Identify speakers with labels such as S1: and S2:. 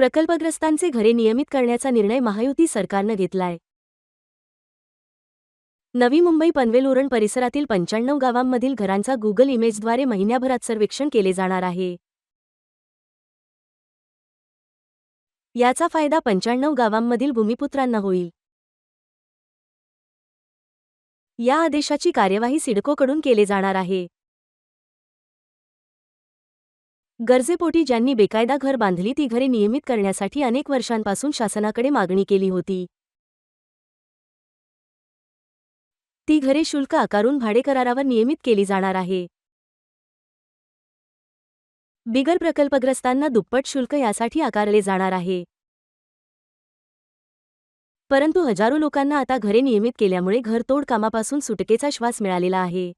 S1: प्रकल्पग्रस्तांचे घरे नियमित करण्याचा निर्णय महायुती सरकारनं घेतलाय. नवी मुंबई पनवेल उरण परिसरातील पंच्याण्णव गावांमधील घरांचा गुगल इमेजद्वारे महिन्याभरात सर्वेक्षण केले जाणार आहे. याचा फायदा पंच्याण्णव गावांमधील भूमिपुत्रांना होईल. या आदेशाची कार्यवाही सिडकोकडून केले जाणार आहे. गरजेपोटी ज्यांनी बेकायदा घर बांधली ती घरे नियमित करण्यासाठी अनेक वर्षांपासून शासनाकडे मागणी केली होती. ती घरे शुल्क आकारून भाडेकरारावर नियमित केली जाणार आहे. बिगर प्रकल्पग्रस्तांना दुप्पट शुल्क यासाठी आकारले जाणार आहे. परंतु हजारो लोकांना आता घरे नियमित केल्यामुळे घरतोड कामापासून सुटकेचा श्वास मिळालेला आहे.